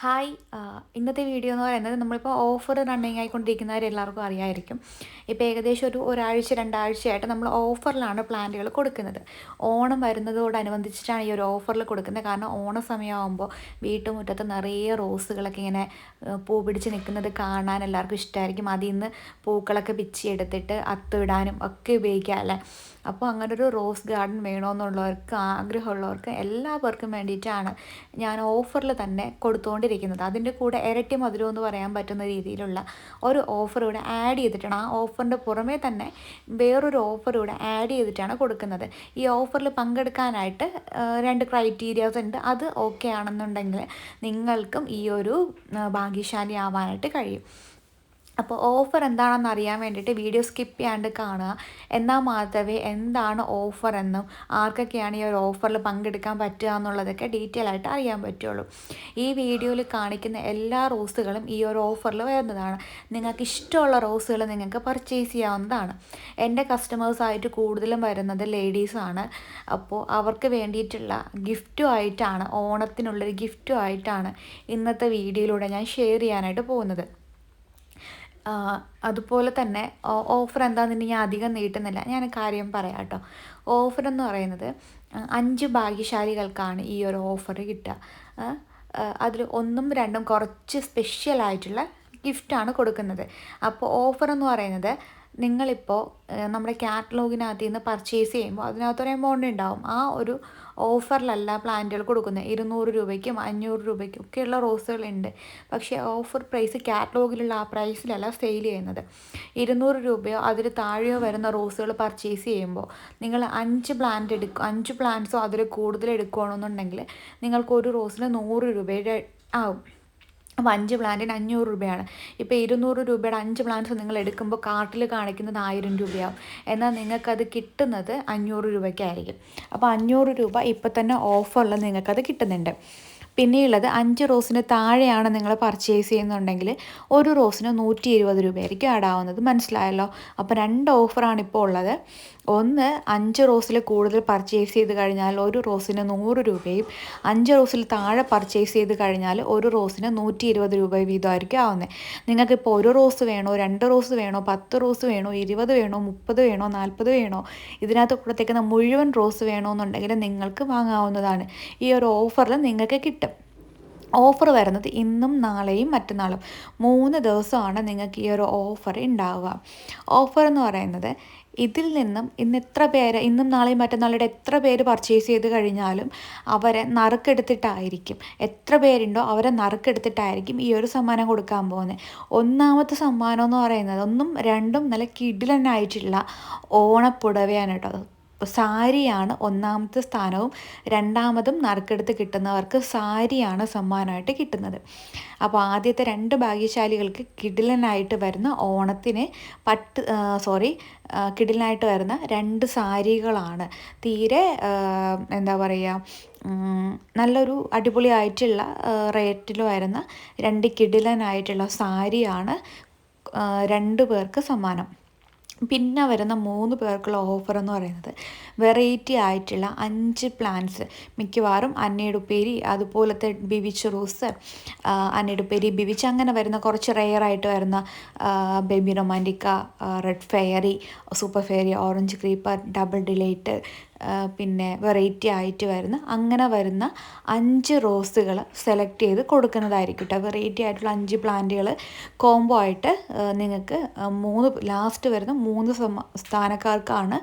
Hi ഇന്നത്തെ video എന്ന് പറയുന്നത് നമ്മളിപ്പോൾ ഓഫർ റണ്ണിങ് ആയിക്കൊണ്ടിരിക്കുന്നവർ എല്ലാവർക്കും അറിയായിരിക്കും. ഇപ്പോൾ ഏകദേശം ഒരു ഒരാഴ്ച രണ്ടാഴ്ചയായിട്ട് നമ്മൾ ഓഫറിലാണ് പ്ലാന്റുകൾ കൊടുക്കുന്നത്. ഓണം വരുന്നതോടനുബന്ധിച്ചിട്ടാണ് ഈ ഒരു ഓഫറിൽ കൊടുക്കുന്നത്. കാരണം ഓണ സമയമാകുമ്പോൾ വീട്ടുമുറ്റത്ത് നിറയെ റോസുകളൊക്കെ ഇങ്ങനെ പൂ പിടിച്ച് നിൽക്കുന്നത് കാണാൻ എല്ലാവർക്കും ഇഷ്ടമായിരിക്കും അതിൽ നിന്ന് പൂക്കളൊക്കെ പിച്ചി എടുത്തിട്ട് അത്തിടാനും ഒക്കെ ഉപയോഗിക്കാം അല്ലേ? അപ്പോൾ അങ്ങനെ ഒരു റോസ് ഗാർഡൻ വേണമെന്നുള്ളവർക്ക് ആഗ്രഹമുള്ളവർക്ക് എല്ലാവർക്കും വേണ്ടിയിട്ടാണ് ഞാൻ ഓഫറിൽ തന്നെ കൊടുത്തുകൊണ്ടിരിക്കുന്നത് അതിന്റെ കൂടെ ഇരട്ടി മധുരം എന്ന് പറയാൻ പറ്റുന്ന രീതിയിലുള്ള ഒരു ഓഫർ ഇവിടെ ആഡ് ചെയ്തിട്ടാണ്. ആ ഓഫറിന്റെ പുറമേ തന്നെ വേറൊരു ഓഫർ ഇവിടെ ആഡ് ചെയ്തിട്ടാണ് കൊടുക്കുന്നത്. ഈ ഓഫറിൽ പങ്കെടുക്കാനായിട്ട് രണ്ട് ക്രൈറ്റീരിയാസ് ഉണ്ട്. അത് ഓക്കെ ആണെന്നുണ്ടെങ്കിൽ നിങ്ങൾക്കും ഈ ഒരു ഭാഗ്യശാലി ആവാനായിട്ട് കഴിയും. അപ്പോൾ ഓഫർ എന്താണെന്ന് അറിയാൻ വേണ്ടിയിട്ട് വീഡിയോ സ്കിപ്പ് ചെയ്യാണ്ട് കാണുക. എന്നാൽ മാത്രമേ എന്താണ് ഓഫർ എന്നും ആർക്കൊക്കെയാണ് ഈ ഒരു ഓഫറിൽ പങ്കെടുക്കാൻ പറ്റുക എന്നുള്ളതൊക്കെ ഡീറ്റെയിൽ ആയിട്ട് അറിയാൻ പറ്റുള്ളൂ. ഈ വീഡിയോയിൽ കാണിക്കുന്ന എല്ലാ റോസുകളും ഈ ഒരു ഓഫറിൽ വരുന്നതാണ്. നിങ്ങൾക്ക് ഇഷ്ടമുള്ള റോസുകൾ നിങ്ങൾക്ക് പർച്ചേസ് ചെയ്യാവുന്നതാണ്. എന്റെ കസ്റ്റമേഴ്സായിട്ട് കൂടുതലും വരുന്നത് ലേഡീസാണ് അപ്പോൾ അവർക്ക് വേണ്ടിയിട്ടുള്ള ഗിഫ്റ്റും ആയിട്ടാണ് ഓണത്തിനുള്ളൊരു ഗിഫ്റ്റും ആയിട്ടാണ് ഇന്നത്തെ വീഡിയോയിലൂടെ ഞാൻ ഷെയർ ചെയ്യാനായിട്ട് പോകുന്നത്. അതുപോലെ തന്നെ ഓഫർ എന്താണെന്ന് ഞാൻ അധികം നീട്ടുന്നില്ല. ഞാൻ കാര്യം പറയാം കേട്ടോ. ഓഫർ എന്ന് പറയുന്നത് അഞ്ച് ഭാഗ്യശാലികൾക്കാണ് ഈ ഒരു ഓഫർ കിട്ടുക. അതിൽ ഒന്നും രണ്ടും കുറച്ച് സ്പെഷ്യൽ ആയിട്ടുള്ള ഗിഫ്റ്റാണ് കൊടുക്കുന്നത്. അപ്പോൾ ഓഫർ എന്ന് പറയുന്നത് നിങ്ങളിപ്പോൾ നമ്മുടെ കാറ്റലോഗിനകത്ത് നിന്ന് പർച്ചേസ് ചെയ്യുമ്പോൾ അതിനകത്തൊരു എമൗണ്ട് ഉണ്ടാവും. ആ ഒരു ഓഫറിലല്ല പ്ലാന്റുകൾ കൊടുക്കുന്നത് ഇരുന്നൂറ് രൂപയ്ക്കും അഞ്ഞൂറ് രൂപയ്ക്കും ഒക്കെയുള്ള റോസുകളുണ്ട് പക്ഷേ ഓഫർ പ്രൈസ് കാറ്റലോഗിലുള്ള ആ പ്രൈസിലല്ല സെയിൽ ചെയ്യുന്നത്. ഇരുന്നൂറ് രൂപയോ അതിൽ താഴെയോ വരുന്ന റോസുകൾ പർച്ചേസ് ചെയ്യുമ്പോൾ നിങ്ങൾ അഞ്ച് പ്ലാന്റ് എടുക്കും അഞ്ച് പ്ലാന്റ്സോ അതിൽ കൂടുതൽ എടുക്കുകയാണെന്നുണ്ടെങ്കിൽ നിങ്ങൾക്ക് ഒരു റോസിന് നൂറ് രൂപയുടെ ആവും. അപ്പോൾ അഞ്ച് പ്ലാന്റിന് അഞ്ഞൂറ് രൂപയാണ്. ഇപ്പോൾ ഇരുന്നൂറ് രൂപയുടെ അഞ്ച് പ്ലാന്റ്സ് നിങ്ങൾ എടുക്കുമ്പോൾ കാർട്ടിൽ കാണിക്കുന്നത് ആയിരം രൂപയാവും. എന്നാൽ നിങ്ങൾക്കത് കിട്ടുന്നത് അഞ്ഞൂറ് രൂപയ്ക്കായിരിക്കും. അപ്പോൾ അഞ്ഞൂറ് രൂപ ഇപ്പോൾ തന്നെ ഓഫറിൽ നിങ്ങൾക്കത് കിട്ടുന്നുണ്ട്. പിന്നെയുള്ളത് അഞ്ച് റോസിന് താഴെയാണ് നിങ്ങൾ പർച്ചേസ് ചെയ്യുന്നുണ്ടെങ്കിൽ ഒരു റോസിന് നൂറ്റി ഇരുപത് രൂപയായിരിക്കും ആഡാവുന്നത് മനസ്സിലായല്ലോ? അപ്പോൾ രണ്ട് ഓഫറാണ് ഇപ്പോൾ ഉള്ളത്. ഒന്ന് അഞ്ച് റോസിൽ കൂടുതൽ പർച്ചേസ് ചെയ്ത് കഴിഞ്ഞാൽ ഒരു റോസിന് നൂറ് രൂപയും അഞ്ച് റോസിൽ താഴെ പർച്ചേസ് ചെയ്ത് കഴിഞ്ഞാൽ ഒരു റോസിന് നൂറ്റി ഇരുപത് രൂപ വീതമായിരിക്കും ആവുന്നത്. നിങ്ങൾക്കിപ്പോൾ ഒരു റോസ് വേണോ രണ്ട് റോസ് വേണോ പത്ത് റോസ് വേണോ ഇരുപത് വേണോ മുപ്പത് വേണോ നാൽപ്പത് വേണോ ഇതിനകത്ത് കൊടുത്തേക്കുന്ന മുഴുവൻ റോസ് വേണമെന്നുണ്ടെങ്കിൽ നിങ്ങൾക്ക് വാങ്ങാവുന്നതാണ്. ഈ ഒരു ഓഫറിൽ നിങ്ങൾക്ക് കിട്ടും. ഓഫർ വരുന്നത് ഇന്നും നാളെയും മറ്റന്നാളും. മൂന്ന് ദിവസമാണ് നിങ്ങൾക്ക് ഈ ഒരു ഓഫർ ഉണ്ടാവുക ഓഫർ എന്ന് പറയുന്നത് ഇതിൽ നിന്നും ഇന്ന് എത്ര പേര് ഇന്നും നാളെയും മറ്റന്നാളുടെ എത്ര പേര് പർച്ചേസ് ചെയ്ത് കഴിഞ്ഞാലും അവരെ നറുക്കെടുത്തിട്ടായിരിക്കും. എത്ര പേരുണ്ടോ അവരെ നറുക്കെടുത്തിട്ടായിരിക്കും ഈ ഒരു സമ്മാനം കൊടുക്കാൻ പോകുന്നത്. ഒന്നാമത്തെ സമ്മാനം എന്ന് പറയുന്നത് ഒന്നും രണ്ടും നല്ല കിടിലനായിട്ടുള്ള ഓണപ്പുടവയാണ് കേട്ടോ. സാരിയാണ് ഒന്നാമത്തെ സ്ഥാനവും രണ്ടാമതും നറുക്കെടുത്ത് കിട്ടുന്നവർക്ക് സാരിയാണ് സമ്മാനമായിട്ട് കിട്ടുന്നത്. അപ്പോൾ ആദ്യത്തെ രണ്ട് ഭാഗ്യശാലികൾക്ക് കിടിലനായിട്ട് വരുന്ന ഓണത്തിന് പട്ട് സോറി കിടിലനായിട്ട് വരുന്ന രണ്ട് സാരികളാണ്. തീരെ എന്താ പറയുക നല്ലൊരു അടിപൊളിയായിട്ടുള്ള റേറ്റിൽ വരുന്ന രണ്ട് കിടിലനായിട്ടുള്ള സാരിയാണ് രണ്ട് പേർക്ക് സമ്മാനം. പിന്നെ വരുന്ന മൂന്ന് പേർക്കുള്ള ഓഫർ എന്ന് പറയുന്നത് വെറൈറ്റി ആയിട്ടുള്ള അഞ്ച് പ്ലാന്റ്സ്. മിക്കവാറും അന്നയുടുപ്പേരി അതുപോലത്തെ ബിവിച്ച് റോസ് അന്നയുടുപ്പേരി ബിവിച്ച് അങ്ങനെ വരുന്ന കുറച്ച് റെയറായിട്ട് വരുന്ന baby romantica red fairy super fairy orange creeper double delight പിന്നെ വെറൈറ്റി ആയിട്ട് വരുന്ന അങ്ങനെ വരുന്ന അഞ്ച് റോസുകൾ സെലക്ട് ചെയ്ത് കൊടുക്കുന്നതായിരിക്കും കേട്ടോ വെറൈറ്റി ആയിട്ടുള്ള അഞ്ച് പ്ലാന്റുകൾ കോംബോ ആയിട്ട് നിങ്ങൾക്ക് മൂന്ന് ലാസ്റ്റ് വരുന്ന മൂന്ന് സ്ഥാനക്കാർക്കാണ്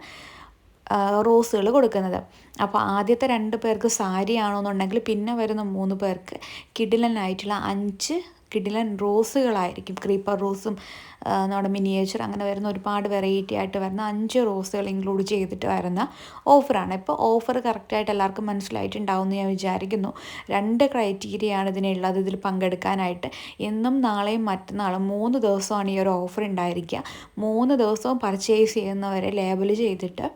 റോസുകൾ കൊടുക്കുന്നത്. അപ്പോൾ ആദ്യത്തെ രണ്ട് പേർക്ക് സാരി ആണെന്നുണ്ടെങ്കിൽ പിന്നെ വരുന്ന മൂന്ന് പേർക്ക് കിഡിലനായിട്ടുള്ള അഞ്ച് കിഡിലൻ റോസുകളായിരിക്കും. ക്രീപ്പർ റോസും നമ്മുടെ മിനിയേച്ചർ അങ്ങനെ വരുന്ന ഒരുപാട് വെറൈറ്റി ആയിട്ട് വരുന്ന അഞ്ച് റോസുകൾ ഇൻക്ലൂഡ് ചെയ്തിട്ട് വരുന്ന ഓഫറാണ് ഇപ്പോൾ ഓഫർ കറക്റ്റായിട്ട് എല്ലാവർക്കും മനസ്സിലായിട്ടുണ്ടാവും എന്ന് ഞാൻ വിചാരിക്കുന്നു. രണ്ട് ക്രൈറ്റീരിയയാണ് ഇതിനുള്ളത് ഇതിൽ പങ്കെടുക്കാനായിട്ട്. എന്നും നാളെയും മറ്റന്നാളും മൂന്ന് ദിവസമാണ് ഈ ഒരു ഓഫർ ഉണ്ടായിരിക്കുക. മൂന്ന് ദിവസവും പർച്ചേസ് ചെയ്യുന്നവരെ ലേബൽ ചെയ്തിട്ട്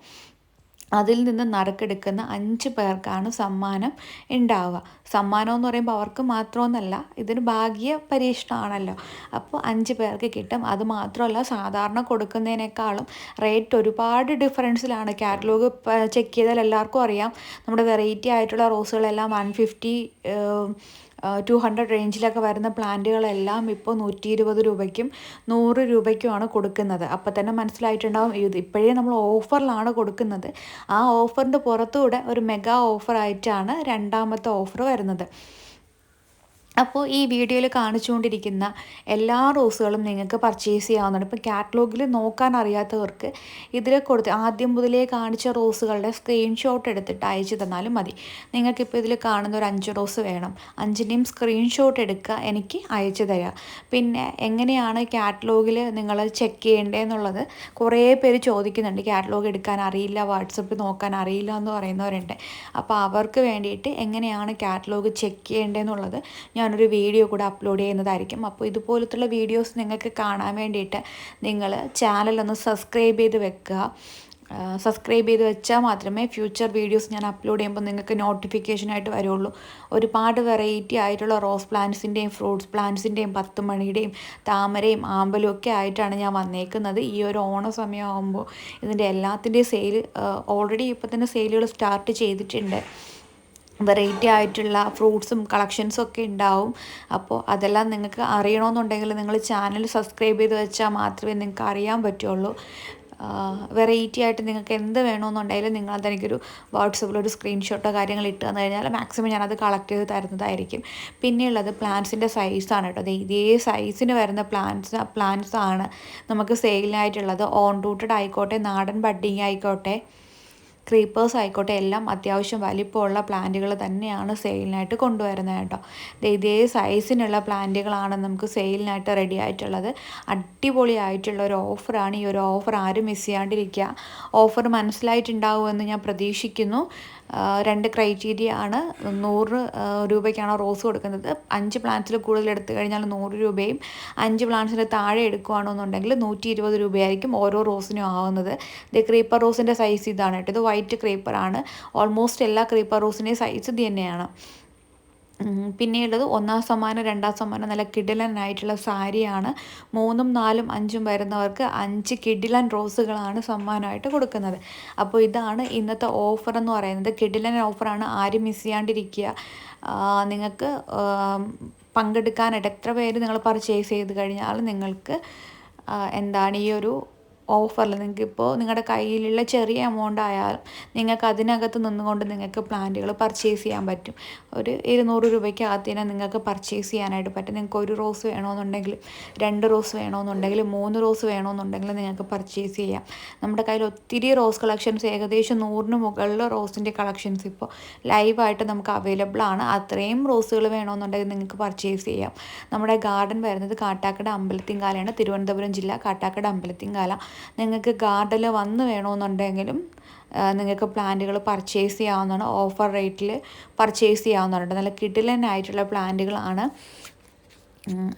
അതിൽ നിന്ന് നറുക്കെടുക്കുന്ന അഞ്ച് പേർക്കാണ് സമ്മാനം ഉണ്ടാവുക. സമ്മാനം എന്ന് പറയുമ്പോൾ അവർക്ക് മാത്രമൊന്നല്ല ഇതൊരു ഭാഗ്യ പരീക്ഷണമാണല്ലോ. അപ്പോൾ അഞ്ച് പേർക്ക് കിട്ടും. അത് മാത്രമല്ല സാധാരണ കൊടുക്കുന്നതിനേക്കാളും റേറ്റ് ഒരുപാട് ഡിഫറൻസിലാണ് കാറ്റലോഗ് ചെക്ക് ചെയ്താൽ എല്ലാവർക്കും അറിയാം. നമ്മുടെ വെറൈറ്റി ആയിട്ടുള്ള റോസുകളെല്ലാം വൺ ഫിഫ്റ്റി ടു ഹൺഡ്രഡ് റേഞ്ചിലൊക്കെ വരുന്ന പ്ലാന്റുകളെല്ലാം ഇപ്പോൾ നൂറ്റി ഇരുപത് രൂപയ്ക്കും നൂറ് രൂപയ്ക്കുമാണ് കൊടുക്കുന്നത്. അപ്പോൾ തന്നെ മനസ്സിലായിട്ടുണ്ടാവും ഇത് ഇപ്പോഴേ നമ്മൾ ഓഫറിലാണ് കൊടുക്കുന്നത്. ആ ഓഫറിന്റെ പുറത്തുകൂടെ ഒരു മെഗാ ഓഫറായിട്ടാണ് രണ്ടാമത്തെ ഓഫർ വരുന്നത്. അപ്പോൾ ഈ വീഡിയോയിൽ കാണിച്ചുകൊണ്ടിരിക്കുന്ന എല്ലാ റോസുകളും നിങ്ങൾക്ക് പർച്ചേസ് ചെയ്യാവുന്നതാണ്. ഇപ്പോൾ കാറ്റലോഗിൽ നോക്കാൻ അറിയാത്തവർക്ക് ഇതിൽ കൊടുത്ത് ആദ്യം മുതലേ കാണിച്ച റോസുകളുടെ സ്ക്രീൻഷോട്ട് എടുത്തിട്ട് അയച്ചു തന്നാലും മതി. നിങ്ങൾക്കിപ്പോൾ ഇതിൽ കാണുന്ന ഒരു അഞ്ച് റോസ് വേണം. അഞ്ചിന്റെയും സ്ക്രീൻഷോട്ട് എടുക്കുക എനിക്ക് അയച്ചു തരിക പിന്നെ എങ്ങനെയാണ് കാറ്റലോഗിൽ നിങ്ങൾ ചെക്ക് ചെയ്യേണ്ടതെന്നുള്ളത് കുറേ പേര് ചോദിക്കുന്നുണ്ട്. കാറ്റലോഗ് എടുക്കാൻ അറിയില്ല വാട്സപ്പിൽ നോക്കാൻ അറിയില്ല എന്ന് പറയുന്നവരുണ്ട്. അപ്പോൾ അവർക്ക് വേണ്ടിയിട്ട് എങ്ങനെയാണ് കാറ്റലോഗ് ചെക്ക് ചെയ്യേണ്ടതെന്നുള്ളത് ഞാൻ ഞാനൊരു വീഡിയോ കൂടെ അപ്ലോഡ് ചെയ്യുന്നതായിരിക്കും. അപ്പോൾ ഇതുപോലത്തുള്ള വീഡിയോസ് നിങ്ങൾക്ക് കാണാൻ വേണ്ടിയിട്ട് നിങ്ങൾ ചാനലൊന്ന് സബ്സ്ക്രൈബ് ചെയ്ത് വെക്കുക. സബ്സ്ക്രൈബ് ചെയ്ത് വെച്ചാൽ മാത്രമേ ഫ്യൂച്ചർ വീഡിയോസ് ഞാൻ അപ്ലോഡ് ചെയ്യുമ്പോൾ നിങ്ങൾക്ക് നോട്ടിഫിക്കേഷനായിട്ട് വരുള്ളൂ. ഒരുപാട് വെറൈറ്റി ആയിട്ടുള്ള റോസ് പ്ലാന്റ്സിന്റെയും ഫ്രൂട്ട്സ് പ്ലാന്റ്സിന്റെയും പത്ത് മണിയുടെയും താമരയും ആമ്പലും ഒക്കെ ആയിട്ടാണ് ഞാൻ വന്നേക്കുന്നത്. ഈ ഒരു ഓണ സമയമാകുമ്പോൾ ഇതിന്റെ എല്ലാത്തിന്റെയും സെയിൽ ഓൾറെഡി ഇപ്പോൾ തന്നെ സെയിലുകൾ സ്റ്റാർട്ട് ചെയ്തിട്ടുണ്ട്. വെറൈറ്റി ആയിട്ടുള്ള ഫ്രൂട്ട്സും കളക്ഷൻസും ഒക്കെ ഉണ്ടാവും. അപ്പോൾ അതെല്ലാം നിങ്ങൾക്ക് അറിയണമെന്നുണ്ടെങ്കിൽ നിങ്ങൾ ചാനൽ സബ്സ്ക്രൈബ് ചെയ്ത് വെച്ചാൽ മാത്രമേ നിങ്ങൾക്ക് അറിയാൻ പറ്റുള്ളൂ. വെറൈറ്റി ആയിട്ട് നിങ്ങൾക്ക് എന്ത് വേണമെന്നുണ്ടെങ്കിലും നിങ്ങൾ അതെനിക്കൊരു വാട്സപ്പിൽ ഒരു സ്ക്രീൻഷോട്ടോ കാര്യങ്ങൾ ഇട്ട് തന്നു കഴിഞ്ഞാൽ മാക്സിമം ഞാനത് കളക്ട് ചെയ്ത് തരുന്നതായിരിക്കും. പിന്നെയുള്ളത് പ്ലാന്റ്സിന്റെ സൈസാണ് കേട്ടോ. അത് ഇതേ സൈസിന് വരുന്ന പ്ലാന്റ്സ് പ്ലാന്റ്സ് ആണ് നമുക്ക് സെയിലിനായിട്ടുള്ളത് ഓൺ റൂട്ടഡ് ആയിക്കോട്ടെ നാടൻ ബഡ്ഡിങ് ആയിക്കോട്ടെ. ക്രീപ്പേഴ്സ് ആയിക്കോട്ടെ എല്ലാം അത്യാവശ്യം വലിപ്പമുള്ള പ്ലാന്റുകൾ തന്നെയാണ് സെയിലിനായിട്ട് കൊണ്ടുവരുന്നത് കേട്ടോ. ഇതേ സൈസിനുള്ള പ്ലാന്റുകളാണ് നമുക്ക് സെയിലിനായിട്ട് റെഡി ആയിട്ടുള്ളത്. അടിപൊളിയായിട്ടുള്ള ഒരു ഓഫറാണ് ഈ ഒരു ഓഫർ ആരും മിസ് ചെയ്യാണ്ടിരിക്കുക. ഓഫർ മനസ്സിലായിട്ടുണ്ടാവുമെന്ന് ഞാൻ പ്രതീക്ഷിക്കുന്നു. രണ്ട് ക്രൈറ്റീരിയ ആണ്. നൂറ് രൂപയ്ക്കാണ് റോസ് കൊടുക്കുന്നത്. അഞ്ച് പ്ലാന്റ്സിൽ കൂടുതൽ എടുത്തു കഴിഞ്ഞാൽ നൂറ് രൂപയും അഞ്ച് പ്ലാന്റ്സിന് താഴെ എടുക്കുകയാണെന്നുണ്ടെങ്കിൽ നൂറ്റി ഇരുപത് രൂപയായിരിക്കും ഓരോ റോസിനും ആവുന്നത്. ഇത് ക്രീപ്പർ റോസിന്റെ സൈസ് ഇതാണ് കേട്ടോ. ഇത് വൈറ്റ് ക്രീപ്പറാണ് ഓൾമോസ്റ്റ് എല്ലാ ക്രീപ്പർ റോസിന്റെയും സൈസ് ഇത് തന്നെയാണ്. പിന്നെയുള്ളത് ഒന്നാം സമ്മാനം രണ്ടാം സമ്മാനം നല്ല കിഡിലനായിട്ടുള്ള സാരിയാണ്. മൂന്നും നാലും അഞ്ചും വരുന്നവർക്ക് അഞ്ച് കിഡിലൻ റോസുകളാണ് സമ്മാനമായിട്ട് കൊടുക്കുന്നത്. അപ്പോൾ ഇതാണ് ഇന്നത്തെ ഓഫർ എന്ന് പറയുന്നത്. കിഡിലൻ ഓഫറാണ് ആരും മിസ് ചെയ്യാണ്ടിരിക്കുക. നിങ്ങൾക്ക് പങ്കെടുക്കാനായിട്ട് എത്ര പേര് നിങ്ങൾ പർച്ചേസ് ചെയ്ത് കഴിഞ്ഞാൽ നിങ്ങൾക്ക് എന്താണ് ഈ ഒരു ഓഫറിൽ നിങ്ങൾക്ക് ഇപ്പോൾ നിങ്ങളുടെ കയ്യിലുള്ള ചെറിയ എമൗണ്ട് ആയാലും നിങ്ങൾക്ക് അതിനകത്ത് നിന്നുകൊണ്ട് നിങ്ങൾക്ക് പ്ലാന്റുകൾ പർച്ചേസ് ചെയ്യാൻ പറ്റും. ഒരു ഇരുന്നൂറ് രൂപയ്ക്ക് തന്നെ നിങ്ങൾക്ക് പർച്ചേസ് ചെയ്യാനായിട്ട് പറ്റും. നിങ്ങൾക്ക് ഒരു റോസ് വേണമെന്നുണ്ടെങ്കിൽ രണ്ട് റോസ് വേണമെന്നുണ്ടെങ്കിൽ മൂന്ന് റോസ് വേണമെന്നുണ്ടെങ്കിൽ നിങ്ങൾക്ക് പർച്ചേസ് ചെയ്യാം. നമ്മുടെ കയ്യിൽ ഒത്തിരി റോസ് കളക്ഷൻസ് ഏകദേശം നൂറിന് മുകളിൽ റോസിന്റെ കളക്ഷൻസ് ഇപ്പോൾ ലൈവായിട്ട് നമുക്ക് അവൈലബിൾ ആണ്. അത്രയും റോസുകൾ വേണമെന്നുണ്ടെങ്കിൽ നിങ്ങൾക്ക് പർച്ചേസ് ചെയ്യാം. നമ്മുടെ ഗാർഡൻ വരുന്നത് കാട്ടാക്കട അമ്പലത്തിങ്കാലയാണ് തിരുവനന്തപുരം ജില്ല കാട്ടാക്കട അമ്പലത്തിങ്കാല നിങ്ങൾക്ക് ഗാർഡനിൽ വന്ന് വേണമെന്നുണ്ടെങ്കിലും നിങ്ങൾക്ക് പ്ലാന്റുകൾ പർച്ചേസ് ചെയ്യാവുന്നതാണ്. ഓഫർ റേറ്റിൽ പർച്ചേസ് ചെയ്യാവുന്നതാണ്. നല്ല കിടിലനായിട്ടുള്ള പ്ലാന്റുകളാണ്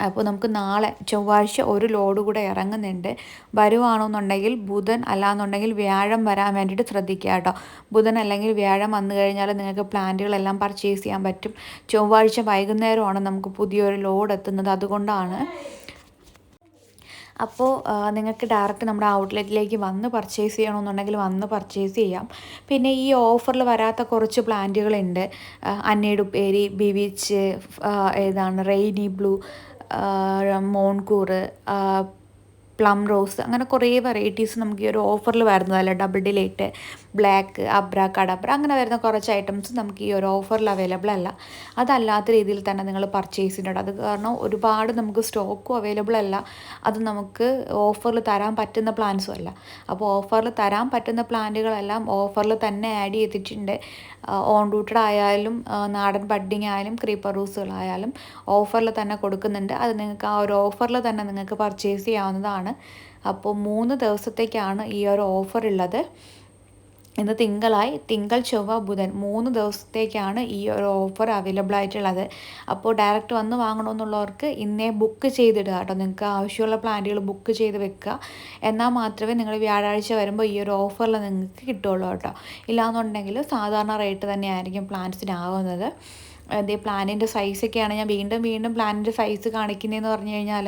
അപ്പോൾ നമുക്ക് നാളെ ചൊവ്വാഴ്ച ഒരു ലോഡ് കൂടെ ഇറങ്ങുന്നുണ്ട്. വരുവാണെന്നുണ്ടെങ്കിൽ ബുധൻ അല്ലാന്നുണ്ടെങ്കിൽ വ്യാഴം വരാൻ വേണ്ടിയിട്ട് ശ്രദ്ധിക്കുക കേട്ടോ. ബുധൻ അല്ലെങ്കിൽ വ്യാഴം വന്നു കഴിഞ്ഞാൽ നിങ്ങൾക്ക് പ്ലാന്റുകളെല്ലാം പർച്ചേസ് ചെയ്യാൻ പറ്റും. ചൊവ്വാഴ്ച വൈകുന്നേരമാണ് നമുക്ക് പുതിയൊരു ലോഡ് എത്തുന്നത്. അതുകൊണ്ടാണ് അപ്പോൾ നിങ്ങൾക്ക് ഡയറക്റ്റ് നമ്മുടെ ഔട്ട്ലെറ്റിലേക്ക് വന്ന് പർച്ചേസ് ചെയ്യണമെന്നുണ്ടെങ്കിൽ വന്ന് പർച്ചേസ് ചെയ്യാം. പിന്നെ ഈ ഓഫറിൽ വരാത്ത കുറച്ച് പ്ലാന്റുകളുണ്ട് അന്നേടുപ്പേരി ബിവിച്ച് ഏതാണ് റെയിനി ബ്ലൂ മോൺകൂർ പ്ലം റോസ് അങ്ങനെ കുറേ വെറൈറ്റീസ് നമുക്ക് ഈ ഒരു ഓഫറിൽ വരുന്നതല്ല double delight black abracadabra അങ്ങനെ വരുന്ന കുറച്ച് ഐറ്റംസ് നമുക്ക് ഈ ഒരു ഓഫറിൽ അവൈലബിൾ അല്ല. അതല്ലാത്ത രീതിയിൽ തന്നെ നിങ്ങൾ പർച്ചേസ് ചെയ്യുന്നുണ്ട്. അത് കാരണം ഒരുപാട് നമുക്ക് സ്റ്റോക്കും അവൈലബിൾ അല്ല. അത് നമുക്ക് ഓഫറിൽ തരാൻ പറ്റുന്ന പ്ലാൻസും അല്ല. അപ്പോൾ ഓഫറിൽ തരാൻ പറ്റുന്ന പ്ലാന്റുകളെല്ലാം ഓഫറിൽ തന്നെ ആഡ് ചെയ്തിട്ടുണ്ട്. ഓൺ റൂട്ടഡ് ആയാലും നാടൻ ബഡ്ഡിങ് ആയാലും ക്രീപ്പർ റൂസുകളായാലും ഓഫറിൽ തന്നെ കൊടുക്കുന്നുണ്ട്. അത് നിങ്ങൾക്ക് ആ ഒരു ഓഫറിൽ തന്നെ നിങ്ങൾക്ക് പർച്ചേസ് ചെയ്യാവുന്നതാണ്. അപ്പോൾ മൂന്ന് ദിവസത്തേക്കാണ് ഈ ഒരു ഓഫർ ഉള്ളത്. ഇന്ന് തിങ്കളായി തിങ്കൾ ചൊവ്വ ബുധൻ മൂന്ന് ദിവസത്തേക്കാണ് ഈ ഒരു ഓഫർ അവൈലബിൾ ആയിട്ടുള്ളത്. അപ്പോൾ ഡയറക്റ്റ് വന്ന് വാങ്ങണമെന്നുള്ളവർക്ക് ഇന്നേ ബുക്ക് ചെയ്തിടുക കേട്ടോ. നിങ്ങൾക്ക് ആവശ്യമുള്ള പ്ലാന്റുകൾ ബുക്ക് ചെയ്ത് വെക്കുക. എന്നാൽ മാത്രമേ നിങ്ങൾ വ്യാഴാഴ്ച വരുമ്പോൾ ഈ ഒരു ഓഫറിൽ നിങ്ങൾക്ക് കിട്ടുള്ളൂ കേട്ടോ. ഇല്ലാന്നുണ്ടെങ്കിൽ സാധാരണ റേറ്റ് തന്നെയായിരിക്കും പ്ലാന്റ്സിനാവുന്നത് അതേ പ്ലാനിന്റെ സൈസൊക്കെയാണ് ഞാൻ വീണ്ടും വീണ്ടും പ്ലാനിന്റെ സൈസ് കാണിക്കുന്നതെന്ന് പറഞ്ഞു കഴിഞ്ഞാൽ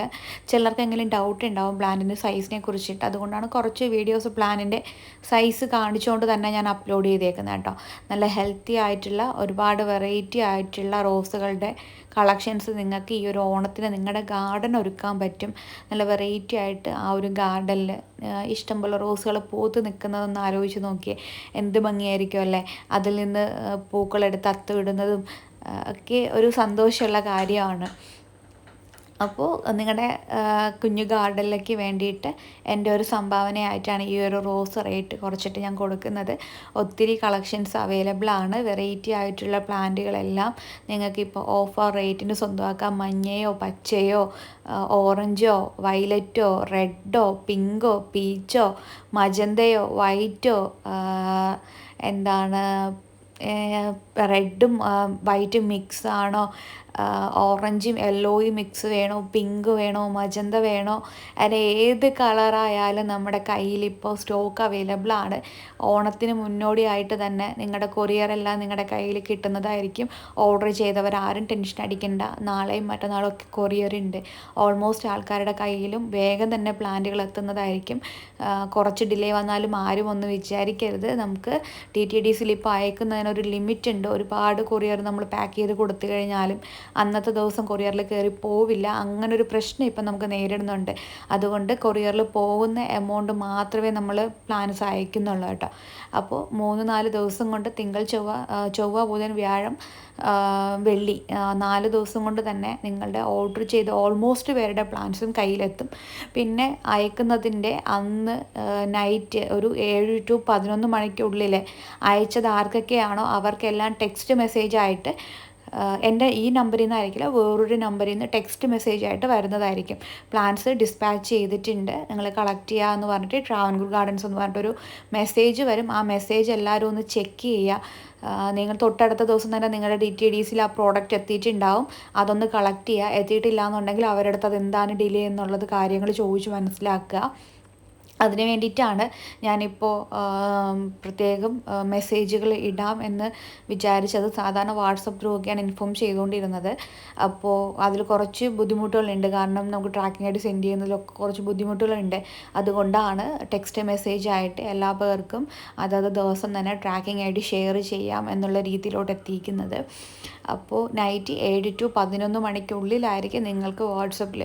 ചിലർക്ക് എങ്കിലും ഡൗട്ട് ഉണ്ടാവും പ്ലാനിന്റെ സൈസിനെ കുറിച്ചിട്ട്. അതുകൊണ്ടാണ് കുറച്ച് വീഡിയോസ് പ്ലാനിന്റെ സൈസ് കാണിച്ചുകൊണ്ട് തന്നെ ഞാൻ അപ്ലോഡ് ചെയ്തേക്കുന്നത് കേട്ടോ. നല്ല ഹെൽത്തി ആയിട്ടുള്ള ഒരുപാട് വെറൈറ്റി ആയിട്ടുള്ള റോസുകളുടെ കളക്ഷൻസ് നിങ്ങൾക്ക് ഈ ഒരു ഓണത്തിന് നിങ്ങളുടെ ഗാർഡൻ ഒരുക്കാൻ പറ്റും. നല്ല വെറൈറ്റി ആയിട്ട് ആ ഒരു ഗാർഡനിൽ ഇഷ്ടംപോലെ റോസുകൾ പൂത്ത് നിൽക്കുന്നതൊന്ന് ആലോചിച്ച് നോക്കിയേ. എന്ത് ഭംഗിയായിരിക്കും അല്ലേ? അതിൽ നിന്ന് പൂക്കളെടുത്ത് അത്തുവിടുന്നതും ഒക്കെ ഒരു സന്തോഷമുള്ള കാര്യമാണ്. അപ്പോൾ നിങ്ങളുടെ കുഞ്ഞു ഗാർഡനിലേക്ക് വേണ്ടിയിട്ട് എന്റെ ഒരു സംഭാവനയായിട്ടാണ് ഈ ഒരു റോസ് റേറ്റ് കുറച്ചിട്ട് ഞാൻ കൊടുക്കുന്നത്. ഒത്തിരി കളക്ഷൻസ് അവൈലബിൾ ആണ്. വെറൈറ്റി ആയിട്ടുള്ള പ്ലാന്റുകളെല്ലാം നിങ്ങൾക്കിപ്പോൾ ഓഫർ റേറ്റിന് സ്വന്തമാക്കാം. മഞ്ഞയോ പച്ചയോ ഓറഞ്ചോ വയലറ്റോ റെഡോ പിങ്കോ പീച്ചോ മജന്തയോ വൈറ്റോ എന്താണ് റെഡും വൈറ്റും മിക്സ് ആണോ ഓറഞ്ചും യെല്ലോയും മിക്സ് വേണോ? പിങ്ക് വേണോ? മജന്ത വേണോ? അങ്ങനെ ഏത് കളറായാലും നമ്മുടെ കയ്യിൽ ഇപ്പോൾ സ്റ്റോക്ക് അവൈലബിൾ ആണ്. ഓണത്തിന് മുന്നോടിയായിട്ട് തന്നെ നിങ്ങളുടെ കൊറിയറെല്ലാം നിങ്ങളുടെ കയ്യിൽ കിട്ടുന്നതായിരിക്കും. ഓർഡർ ചെയ്തവർ ആരും ടെൻഷൻ അടിക്കണ്ട. നാളെയും മറ്റന്നാളും ഒക്കെ കൊറിയർ ഉണ്ട്. ഓൾമോസ്റ്റ് ആൾക്കാരുടെ കയ്യിലും വേഗം തന്നെ പ്ലാന്റുകൾ എത്തുന്നതായിരിക്കും. കുറച്ച് ഡിലേ വന്നാലും ആരും ഒന്നും വിചാരിക്കരുത്. നമുക്ക് ടി ടി ഡി സ്ലിപ്പ് ഇപ്പോൾ അയക്കുന്നതിനൊരു ലിമിറ്റ് ഉണ്ട് ഒരുപാട് കൊറിയർ നമ്മൾ പാക്ക് ചെയ്ത് കൊടുത്തു കഴിഞ്ഞാലും അന്നത്തെ ദിവസം കൊറിയറിൽ കയറി പോവില്ല. അങ്ങനെ ഒരു പ്രശ്നം ഇപ്പം നമുക്ക് നേരിടുന്നുണ്ട്. അതുകൊണ്ട് കൊറിയറിൽ പോകുന്ന എമൗണ്ട് മാത്രമേ നമ്മൾ പ്ലാൻസ് അയക്കുന്നുള്ളൂ കേട്ടോ. അപ്പോൾ മൂന്ന് നാല് ദിവസം കൊണ്ട് തിങ്കൾ ചൊവ്വ ചൊവ്വ ബുധൻ വ്യാഴം വെള്ളി നാല് ദിവസം കൊണ്ട് തന്നെ നിങ്ങളുടെ ഓർഡർ ചെയ്ത ഓൾമോസ്റ്റ് പേരുടെ പ്ലാൻസും കയ്യിലെത്തും. പിന്നെ അയക്കുന്നതിന്റെ അന്ന് നൈറ്റ് ഒരു ഏഴ് ടു പതിനൊന്ന് മണിക്കുള്ളിൽ അയച്ചത് ആർക്കൊക്കെയാണോ അവർക്കെല്ലാം ടെക്സ്റ്റ് മെസ്സേജ് ആയിട്ട് എന്റെ ഈ നമ്പറിൽ നിന്നായിരിക്കില്ല വേറൊരു നമ്പറിൽ നിന്ന് ടെക്സ്റ്റ് മെസ്സേജ് ആയിട്ട് വരുന്നതായിരിക്കും. പ്ലാൻസ് ഡിസ്പാച്ച് ചെയ്തിട്ടുണ്ട്. നിങ്ങൾ കളക്ട് ചെയ്യുക എന്ന് പറഞ്ഞിട്ട് ട്രാവൻകൂർ ഗാർഡൻസ് എന്ന് പറഞ്ഞിട്ടൊരു മെസ്സേജ് വരും. ആ മെസ്സേജ് എല്ലാവരും ഒന്ന് ചെക്ക് ചെയ്യുക നിങ്ങൾ തൊട്ടടുത്ത ദിവസം തന്നെ നിങ്ങളുടെ ഡി ടി ഡി സിയിൽ ആ പ്രോഡക്റ്റ് എത്തിയിട്ടുണ്ടാവും. അതൊന്ന് കളക്ട് ചെയ്യുക എത്തിയിട്ടില്ല എന്നുണ്ടെങ്കിൽ അവരുടെ അടുത്ത് അത് എന്താണ് ഡിലേ എന്നുള്ളത് കാര്യങ്ങൾ ചോദിച്ച് മനസ്സിലാക്കുക. അതിന് വേണ്ടിയിട്ടാണ് ഞാനിപ്പോൾ പ്രത്യേകം മെസ്സേജുകൾ ഇടാം എന്ന് വിചാരിച്ചത്. സാധാരണ വാട്സപ്പ് ത്രൂ ഒക്കെയാണ് ഇൻഫോം ചെയ്തുകൊണ്ടിരുന്നത്. അപ്പോൾ അതിൽ കുറച്ച് ബുദ്ധിമുട്ടുകളുണ്ട്. കാരണം നമുക്ക് ട്രാക്കിംഗ് ആയിട്ട് സെൻഡ് ചെയ്യുന്നതിലൊക്കെ കുറച്ച് ബുദ്ധിമുട്ടുകളുണ്ട്. അതുകൊണ്ടാണ് ടെക്സ്റ്റ് മെസ്സേജ് ആയിട്ട് എല്ലാ പേർക്കും അതത് ദിവസം തന്നെ ട്രാക്കിംഗ് ആയിട്ട് ഷെയർ ചെയ്യാം എന്നുള്ള രീതിയിലോട്ട് എത്തിയിരിക്കുന്നത്. അപ്പോൾ നൈറ്റ് ഏഴ് ടു പതിനൊന്ന് മണിക്കുള്ളിലായിരിക്കും നിങ്ങൾക്ക് വാട്സപ്പിൽ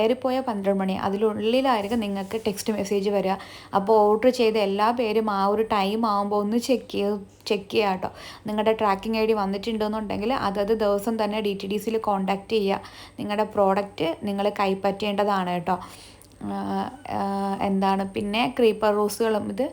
ഏറിപ്പോയ പന്ത്രണ്ട് മണി. അതിലുള്ളിലായിരിക്കും നിങ്ങൾക്ക് ടെക്സ്റ്റ് മെസ്സേജ് വരിക അപ്പോൾ ഓർഡർ ചെയ്ത എല്ലാ പേരും ആ ഒരു ടൈം ആകുമ്പോൾ ഒന്ന് ചെക്ക് ചെയ്ത് ചെക്ക് ചെയ്യുക കേട്ടോ നിങ്ങളുടെ ട്രാക്കിംഗ് ഐ ഡി വന്നിട്ടുണ്ടെന്നുണ്ടെങ്കിൽ അതത് ദിവസം തന്നെ ഡി ടി ഡി സിയിൽ കോൺടാക്റ്റ് ചെയ്യുക നിങ്ങളുടെ പ്രോഡക്റ്റ് നിങ്ങൾ കൈപ്പറ്റേണ്ടതാണ് കേട്ടോ എന്താണ്? പിന്നെ ക്രീപ്പർ റോസുകളും ഇത്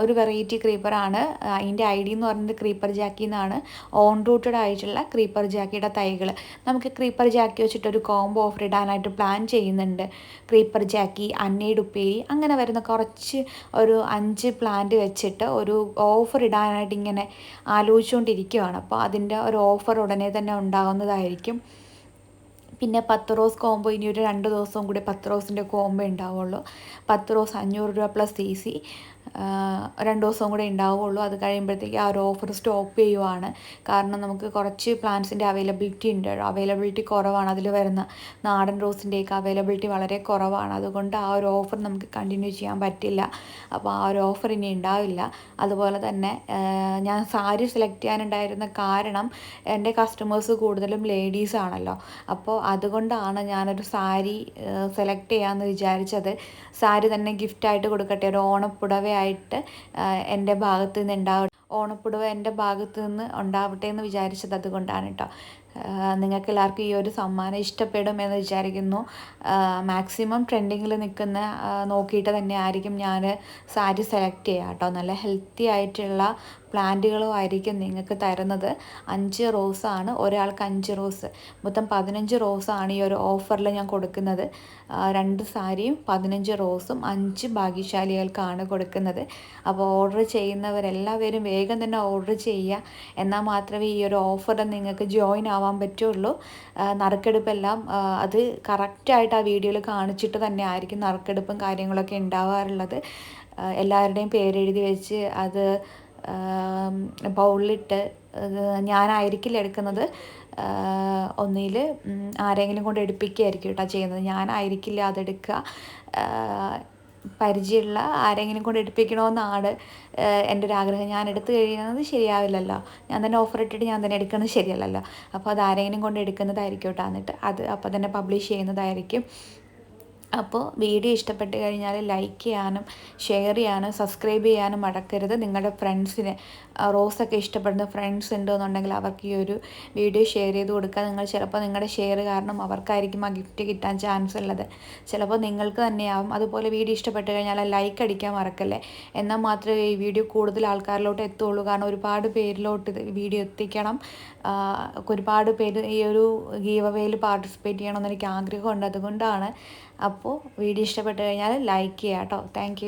ഒരു വെറൈറ്റി ക്രീപ്പറാണ് അതിന്റെ ഐ ഡി എന്ന് പറയുന്നത് ക്രീപ്പർ ജാക്കി എന്നാണ്. ഓൺ റൂട്ടഡ് ആയിട്ടുള്ള ക്രീപ്പർ ജാക്കിയുടെ തൈകൾ നമുക്ക് ക്രീപ്പർ ജാക്കി വെച്ചിട്ടൊരു കോംബോ ഓഫർ ഇടാനായിട്ട് പ്ലാൻ ചെയ്യുന്നുണ്ട്. ക്രീപ്പർ ജാക്കി അന്നയുടെ ഉപ്പേരി അങ്ങനെ വരുന്ന കുറച്ച് ഒരു അഞ്ച് പ്ലാന്റ് വെച്ചിട്ട് ഒരു ഓഫർ ഇടാനായിട്ട് ഇങ്ങനെ ആലോചിച്ചുകൊണ്ടിരിക്കുകയാണ് അപ്പോൾ അതിന്റെ ഒരു ഓഫർ ഉടനെ തന്നെ ഉണ്ടാകുന്നതായിരിക്കും പിന്നെ പത്ത് റോസ് കോംബോ ഇനി ഒരു രണ്ട് ദിവസവും കൂടി പത്ത് റോസിന്റെ കോംബോ ഉണ്ടാവുള്ളൂ പത്ത് റോസ് അഞ്ഞൂറ് രൂപ പ്ലസ് സി സി രണ്ട് ദിവസവും കൂടെ ഉണ്ടാവുകയുള്ളൂ. അത് കഴിയുമ്പോഴത്തേക്ക് ആ ഒരു ഓഫർ സ്റ്റോപ്പ് ചെയ്യുവാണ്. കാരണം നമുക്ക് കുറച്ച് പ്ലാന്റ്സിന്റെ അവൈലബിലിറ്റി ഉണ്ട്. അവൈലബിലിറ്റി കുറവാണ്. അതിൽ വരുന്ന നാടൻ റോസിന്റെയൊക്കെ അവൈലബിലിറ്റി വളരെ കുറവാണ്. അതുകൊണ്ട് ആ ഒരു ഓഫർ നമുക്ക് കണ്ടിന്യൂ ചെയ്യാൻ പറ്റില്ല. അപ്പോൾ ആ ഒരു ഓഫർ ഇനി ഉണ്ടാവില്ല. അതുപോലെ തന്നെ ഞാൻ സാരി സെലക്ട് ചെയ്യാനുണ്ടായിരുന്ന കാരണം എന്റെ കസ്റ്റമേഴ്സ് കൂടുതലും ലേഡീസ് ആണല്ലോ. അപ്പോൾ അതുകൊണ്ടാണ് ഞാനൊരു സാരി സെലക്ട് ചെയ്യാമെന്ന് വിചാരിച്ചത്. സാരി തന്നെ ഗിഫ്റ്റായിട്ട് കൊടുക്കട്ടെ. ഒരു ഓണപ്പുടവയായിട്ട് എന്റെ ഭാഗത്തു നിന്ന് ഉണ്ടാവട്ടെ ഓണപ്പുടവ എന്റെ ഭാഗത്തു നിന്ന് ഉണ്ടാവട്ടെ എന്ന് വിചാരിച്ചത് അതുകൊണ്ടാണ് കേട്ടോ നിങ്ങൾക്ക് എല്ലാവർക്കും ഈ ഒരു സമ്മാനം ഇഷ്ടപ്പെടും എന്ന് വിചാരിക്കുന്നു മാക്സിമം ട്രെൻഡിങ്ങിൽ നിൽക്കുന്ന നോക്കിയിട്ട് തന്നെ ആയിരിക്കും ഞാൻ സാരി സെലക്ട് ചെയ്യുക കേട്ടോ. നല്ല ഹെൽത്തി ആയിട്ടുള്ള പ്ലാന്റുകളും ആയിരിക്കും നിങ്ങൾക്ക് തരുന്നത്. അഞ്ച് റോസാണ് ഒരാൾക്ക് അഞ്ച് റോസ് മൊത്തം പതിനഞ്ച് റോസാണ് ഈ ഒരു ഓഫറിൽ ഞാൻ കൊടുക്കുന്നത്. രണ്ട് സാരിയും പതിനഞ്ച് റോസും അഞ്ച് ഭാഗ്യശാലികൾക്കാണ് കൊടുക്കുന്നത്. അപ്പോൾ ഓർഡർ ചെയ്യുന്നവരെല്ലാവരും വേഗം തന്നെ ഓർഡർ ചെയ്യുക. എന്നാൽ മാത്രമേ ഈ ഒരു ഓഫറിൽ നിങ്ങൾക്ക് ജോയിൻ ആവാൻ പറ്റുള്ളൂ. നറുക്കെടുപ്പെല്ലാം അത് കറക്റ്റായിട്ട് ആ വീഡിയോയിൽ കാണിച്ചിട്ട് തന്നെ ആയിരിക്കും നറുക്കെടുപ്പും കാര്യങ്ങളൊക്കെ ഉണ്ടാവാറുള്ളത്. എല്ലാവരുടെയും പേരെഴുതി വെച്ച് അത് ബൗളിലിട്ട് ഞാനായിരിക്കില്ല എടുക്കുന്നത്. ഒന്നിൽ ആരെങ്കിലും കൊണ്ട് എടുപ്പിക്കുകയായിരിക്കും കേട്ടോ ചെയ്യുന്നത്. ഞാനായിരിക്കില്ല അതെടുക്കുക. പരിചയമുള്ള ആരെങ്കിലും കൊണ്ട് എടുപ്പിക്കണമെന്നാണ് എന്റെ ഒരു ആഗ്രഹം. ഞാൻ എടുത്തു കഴിയുന്നത് ശരിയാവില്ലല്ലോ. ഞാൻ തന്നെ ഓഫർ ഇട്ടിട്ട് ഞാൻ തന്നെ എടുക്കുന്നത് ശരിയല്ലല്ലോ. അപ്പോൾ അത് ആരെങ്കിലും കൊണ്ട് എടുക്കുന്നതായിരിക്കും കേട്ടോ. എന്നിട്ട് അത് അപ്പോൾ തന്നെ പബ്ലിഷ് ചെയ്യുന്നതായിരിക്കും. അപ്പോൾ വീഡിയോ ഇഷ്ടപ്പെട്ട് കഴിഞ്ഞാൽ ലൈക്ക് ചെയ്യാനും ഷെയർ ചെയ്യാനും സബ്സ്ക്രൈബ് ചെയ്യാനും മടക്കരുത് നിങ്ങളുടെ ഫ്രണ്ട്സിന് റോസൊക്കെ ഇഷ്ടപ്പെടുന്ന ഫ്രണ്ട്സ് ഉണ്ടെന്നുണ്ടെങ്കിൽ അവർക്ക് ഈ ഒരു വീഡിയോ ഷെയർ ചെയ്ത് കൊടുക്കുക. നിങ്ങൾ ചിലപ്പോൾ നിങ്ങളുടെ ഷെയർ കാരണം അവർക്കായിരിക്കും ആ ഗിഫ്റ്റ് കിട്ടാൻ ചാൻസ് ഉള്ളത്. ചിലപ്പോൾ നിങ്ങൾക്ക് തന്നെയാവും. അതുപോലെ വീഡിയോ ഇഷ്ടപ്പെട്ട് കഴിഞ്ഞാൽ ലൈക്ക് അടിക്കാൻ മറക്കല്ലേ? എന്നാൽ മാത്രമേ ഈ വീഡിയോ കൂടുതൽ ആൾക്കാരിലോട്ട് എത്തുള്ളൂ കാരണം ഒരുപാട് പേരിലോട്ട് വീഡിയോ എത്തിക്കണം. ഒരുപാട് പേര് ഈ ഒരു ഗീവ് അവേയിൽ പാർട്ടിസിപ്പേറ്റ് ചെയ്യണമെന്ന് എനിക്ക് ആഗ്രഹമുണ്ട്. അതുകൊണ്ടാണ്. അപ്പോൾ വീഡിയോ ഇഷ്ടപ്പെട്ട് കഴിഞ്ഞാൽ ലൈക്ക് ചെയ്യാം കേട്ടോ. താങ്ക്